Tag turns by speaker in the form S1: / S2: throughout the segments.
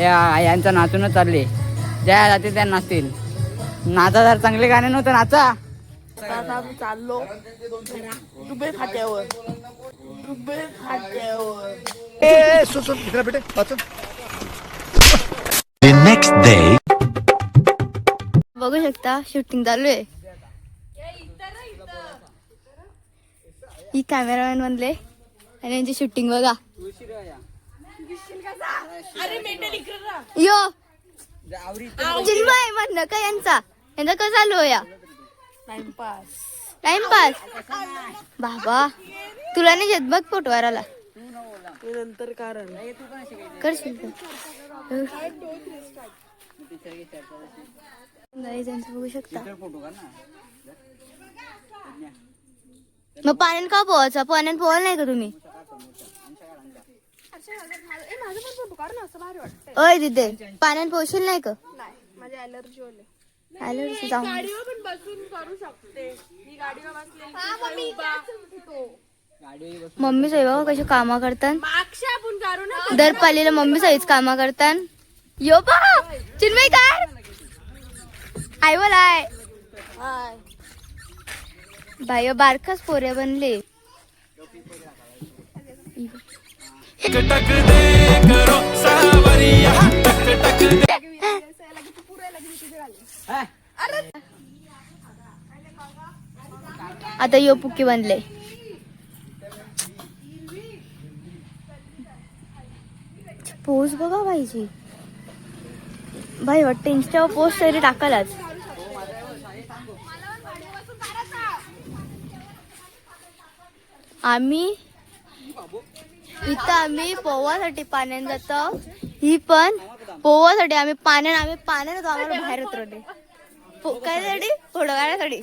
S1: या यांचं नाचूनच चालले. ज्या जातील त्या नाचतील. नाचा जर चांगले गाणे नव्हतं नाचा.
S2: चाललो Dubey फाट्यावर Dubey फाट्यावर
S3: The next day.
S4: बघू शकता शूटिंग चालू आहे. ही कॅमेरामॅन म्हणले आणि यांची शूटिंग बघा. यो. चिन्मय म्हणणं का यांचा. यांचा कसं चालू या
S2: टाइमपास
S4: टाइमपास बाबा तुला नाही येत बघ
S2: ते नंतर कारण.
S4: करशील का? बघू शकता.
S1: फोटो का ना.
S4: मग पाण्यात का पोहायचा? पाण्यात पोहायला नाही का तुम्ही? अय तिथे पाण्यात पोहशील नाही का?
S2: माझी अलर्जी होले
S4: अलर्जी
S2: गाडीवर पण बसून करू शकते. मी गाडीवर बसले
S4: मम्मी साहेब बघा कशी कामा करतात? दर पालीला मम्मी साईच कामा करतात. यो बा चिन्मय काय आय बोलाय.
S2: हाय.
S4: बाय बारकाच पोरे बनले. आता यो पुकी बनले. पोस्ट बघा पाहिजे भाई वाटतं इंस्टावर पोस्ट तरी टाकालाच आम्ही इथं आम्ही पोवासाठी पाण्यानं जातो. ही पण पोवासाठी आम्ही पाण्यानं आम्ही पाण्यात जातो, आम्हाला बाहेर उतरवले पो- कायसाठी फोटो काढण्यासाठी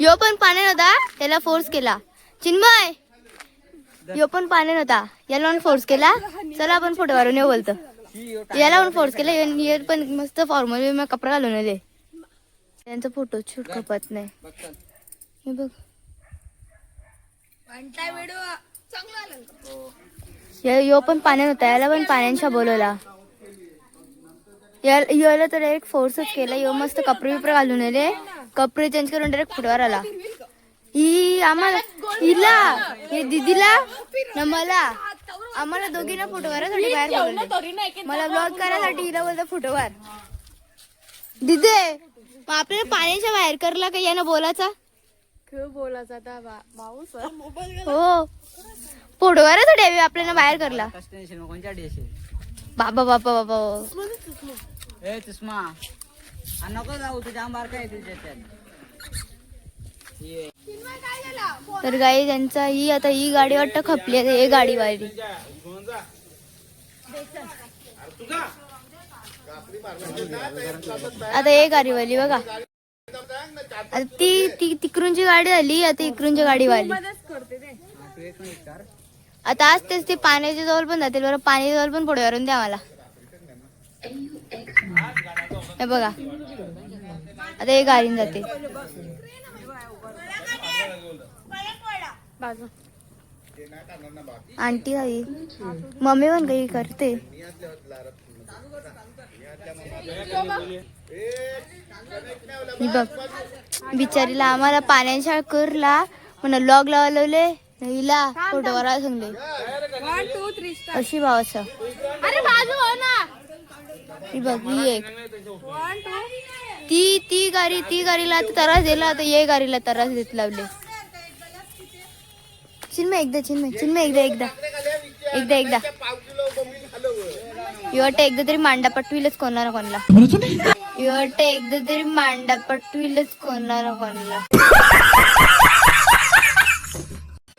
S4: यो पण पाण्यात होता त्याला फोर्स केला. चिन्मय यो पण पाण्यात होता याला पण फोर्स केला. चला आपण फोटो काढून येऊ बोलतो. याला पण फोर्स केला हे पण मस्त फॉर्मल कपडा घालून आले. त्यांचा फोटो छूट खपत नाही. हे बघ. या- यो पण पाण्यात होता याला पण पाण्याच्या बोलवला. या- याला तर डायरेक्ट फोर्सच केला यो मस्त कपडे बिपडे घालून आले. कपडे चेंज करून डायरेक्ट फुटवर आला. ही आम्हाला हिला हे दिदीला न मला. आम्हाला दोघींना फोटो करायसाठी बाहेर बोलवले. मला ब्लॉग करायसाठी हिला बोलता फोटोवर. दिदे मग आपल्याला पाण्याच्या बाहेर करला का यानं बोलायचा?
S2: बोलायचा आता
S4: हो डेवी आपल्याला बाहेर करला.
S1: टेन्शन कोणत्या
S4: बाबा बाबा बाबा.
S1: ए चष्मा हा नको जाऊ तुझ्या आंबार काय तुझ्या.
S4: तर गाई त्यांचा ही आता ही गाडी वाटतं खपली आता हे गाडी वाली. आता हे गाडी वाली बघा. आता ती ती तिकडूनची गाडी झाली आता इकडूनची गाडी वाली आता आज तेच ते पाण्याच्या जवळ पण जातील बरं पाण्याच्या जवळ पण पुढे वरून द्या मला. हे बघा. आता हे गाडीन जाते आंटी आई मम्मी पण काही करते. बघ. बिचारीला आम्हाला पाण्याच्या करला. म्हणून लॉग लावले हिला फोटो करायला सांगले. अशी भावाचं
S2: अरे बाजू हो ना.
S4: ही बघ ही एक. ती ती गाडी ती गाडीला त्रास दिला. आता ये गाडीला त्रास देत लावले. चिन्मय एकदा चिन्मय. चिन्मय एकदा एकदा. एकदा एकदा. वाटतं एकदा तरी मांडा पटविलच कोणाला कोणाला वाटतं एकदा तरी मांडा पटविलच कोणाला कोणाला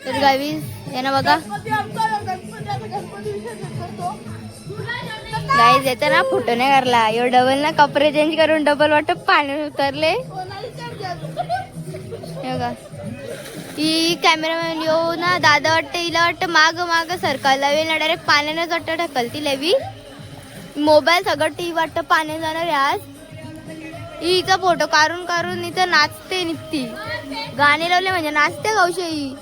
S4: तर गावी यांना बघा गाईज येतं ना फोटो नाही करला यो डबल ना कपडे चेंज करून डबल वाटत पाण्यात उतरले बघा ती कॅमेरामॅन यो ना दादा वाटतं हिला वाटतं माग माग सरकार लावेल ना डायरेक्ट पाण्यानेच वाटतं ढकल ती लेवी मोबाईल सगळं टी वाटतं पाणी जाणार आहे आज. इचा हिचा फोटो काढून काढून इथं नाचते निघती. गाणे लावले म्हणजे नाचते गावशी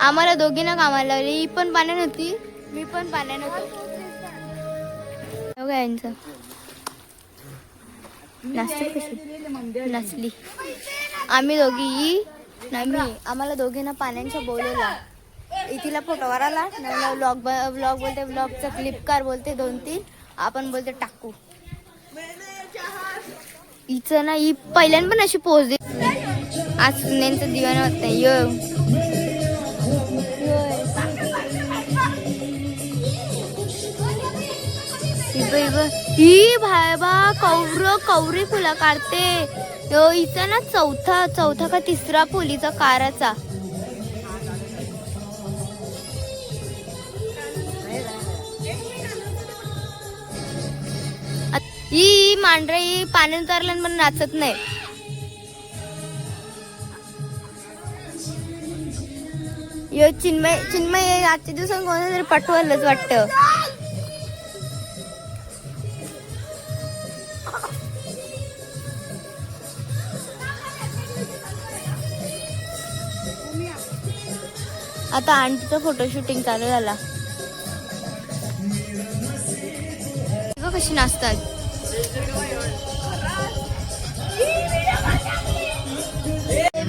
S4: आम्हाला दोघींना कामाला लावले. ही पण पाण्या नव्हती. मी पण पाण्या नव्हती. यांचं. नाचते कशी नसली आम्ही दोघी नाही आम्हाला दोघींना पाण्याच्या बोलवला इथीला फोटोवर आला ब्लॉग ब्लॉग बोलते ब्लॉगचा फ्लिपकार्ट बोलते दोन तीन. आपण बोलते टाकू. हिचं ना ही पहिल्यान पण अशी पोच दे आज सुनेंचं दिवाण होत नाही यो. ही भाय बा कौर कौरी फुला काढते. यो हिचा ना चौथा चौथा का तिसरा फुलीचा काराचा. ही मांढरे ही पाण्यात उतरल्यान पण नाचत नाही. यो चिन्मय चिन्मय आजच्या दिवसात कोणाला तरी पटवलंच वाटतं. आता आंटीचा फोटो शूटिंग चालू झाला. बघ कशी नाचतात.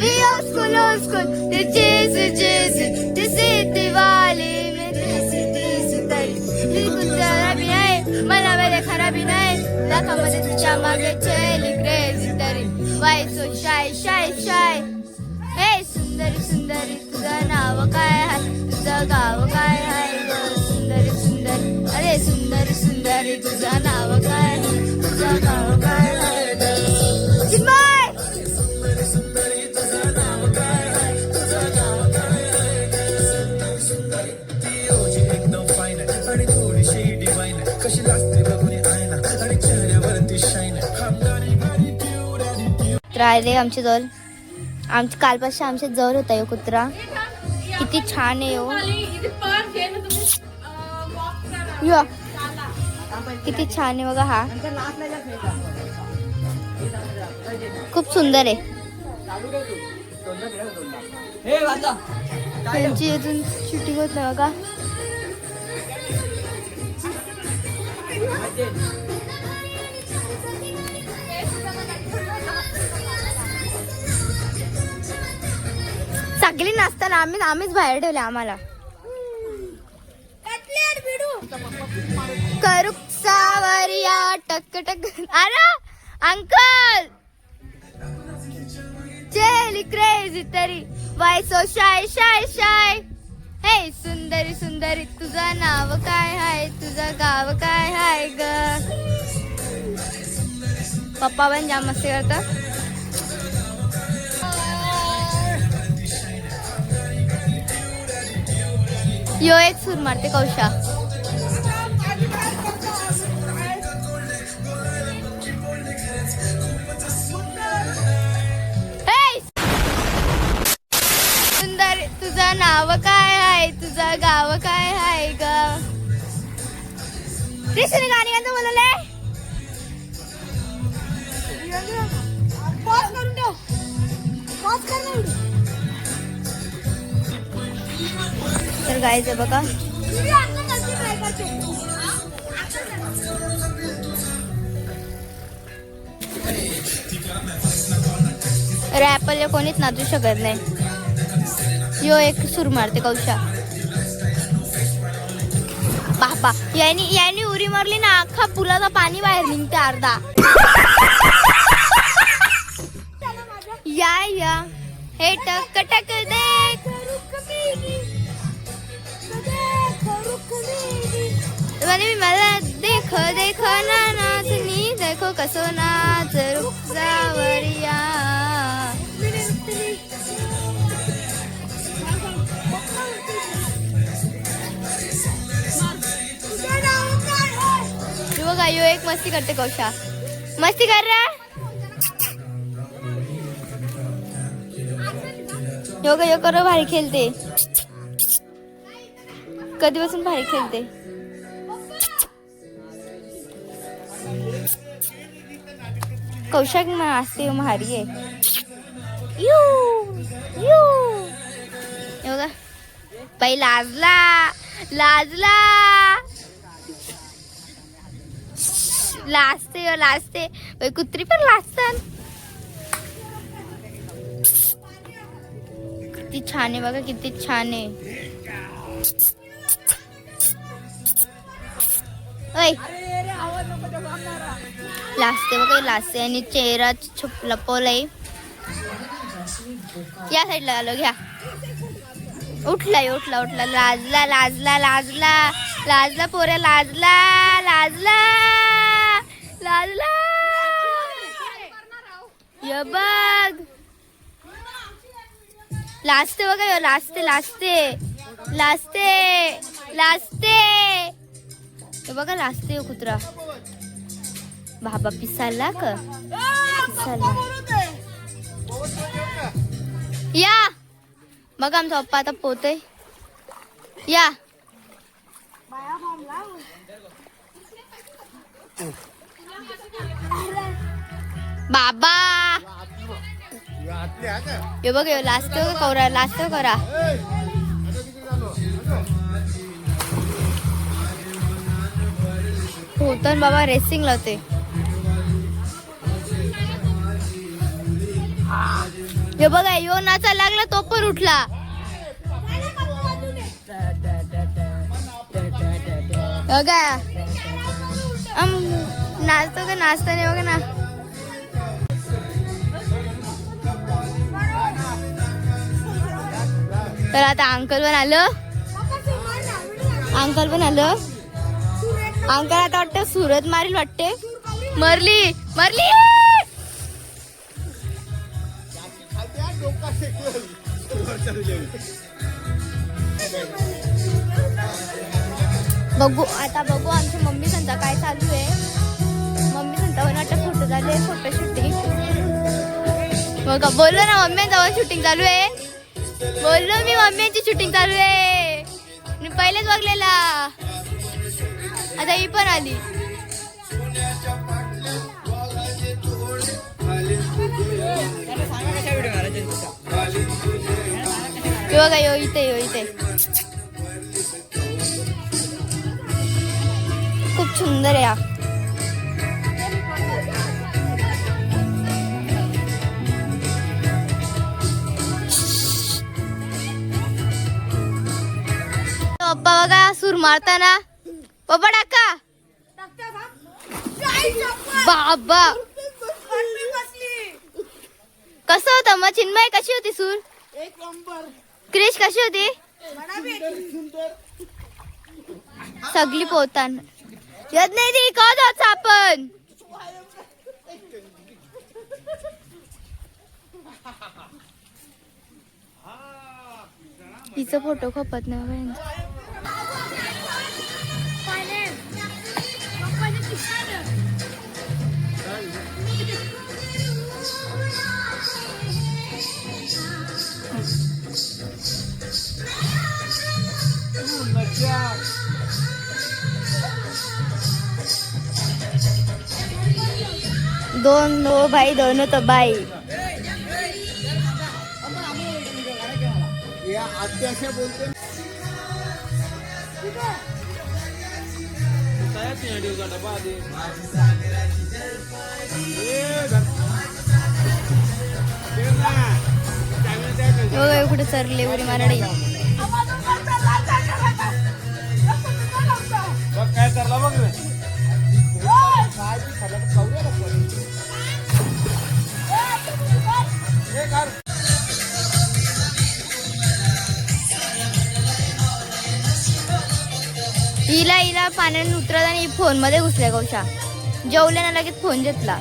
S4: Vi oskol, oskol, det Jesu, Jesu, det sitter वाले में दिसू दिसू तरी बिलकुल खराबी नाही मला मध्ये खराबी नाही दाखामध्ये तुझ्या मागे चली क्रेझी तरी why so shy shy shy हे सुंदरी सुंदरी तुझं नाव काय आहे तुझं राहिले आमचे जवळ. आमची कालपासून आमच्या जवळ होता यो कुत्रा. किती छान आहे हो यो. किती छान आहे बघा हा. खूप सुंदर आहे. त्यांची अजून शूटिंग होत नाही बघा. सगळी नाचताना आम्ही आम्हीच बाहेर ठेवले आम्हाला. करुक सावरिया टक टक. अरे अंकल! चेली क्रेझी तरी. Why so shy shy shy हे सुंदरी सुंदरी तुझं नाव काय हाय? तुझं गाव काय हाय ग? पप्पा पण जाम मस्ती करतात. यो एक सूर मारते कौशा. सुंदर तुझं नाव काय आहे? तुझं गाव काय आहे ग? कृष्ण गाणी गाणं बोलले करून ठेव. पॉज कर तर गायचं बघा. रॅपल कोणीच नाचू शकत नाही. यो एक सूर मारते कौशा. बापा यानी यांनी उरी मारली ना अख्खा पुलाचा पाणी बाहेर निघते अर्धा. या या. हे टक टक देख. म्हणे मी मला देख देख ना नाचनी देखो कसो नाच रुक्सावरिया हे बघा यो एक मस्ती करते कौशा. मस्ती कर रहा? योगा यो करो भारी खेळते कधीपासून भारी खेळते कौशक असते भारी आहे यू यू। हे बघा बाई लाजला लाजला। लाजते हो, लाजते। बाई कुत्री पण लाजतात किती छान आहे बघा किती छान। आहे ओय लाजते बघा लाजते आणि चेहरा छुप लपवलाय. या साईडला आलो घ्या. उठलाय उठला उठला. लाजला लाजला लाजला. लाजला पोऱ्या लाजला लाजला. लाजला. य बघ. लाजते बघा लाजते लाजते लाजते लाजते हे बघा लाजते ह्यो कुत्रा. बाबा पिसाला का पिसाला या. बघा आमचा पप्पा आता पोहतोय. या. बाबा. हे बघ लाजतो का कवरा लाजतो करा. नूतन बाबा रेसिंग लावते. हे बघा यो नाचा लागला तो पण उठला. बघा नाचतो का नाचता नाही बघा ना. तर आता अंकल पण आलं. अंकल पण आलं. अंकल आता वाटतं सुरत मारील वाटते. मरली मरली! बघू आता बघू आमची मम्मी सांगता काय चालू आहे. मम्मी सांगता पण वाटतं फोटो झाले फोटो शूटिंग बघा बोललो ना मम्मी जवळ शूटिंग चालू आहे. बोललो मी मम्मीची शूटिंग चालू आहे. मी पहिलेच बघलेला. आता ही पण आली. हे बघा यो इथे यो इथे. खूप सुंदर आहे हा. पप्पा बघा सूर मारताना. पप्पा टाका बाबा. कसं होतं? मग चिन्मय कशी होती सूर क्रिश कशी होती? सगळी पोहताना येत नाही ती का आपण? तिचा फोटो खपत नाही हो दोन नो भाई दोनों तो भाई हो गए कुठे सरले उडी मारडी
S5: काय बघ
S4: हिला हिला पाण्याने उतरत आणि फोनमध्ये घुसल्या गौशा. जेवल्यानं लगेच फोन घेतला.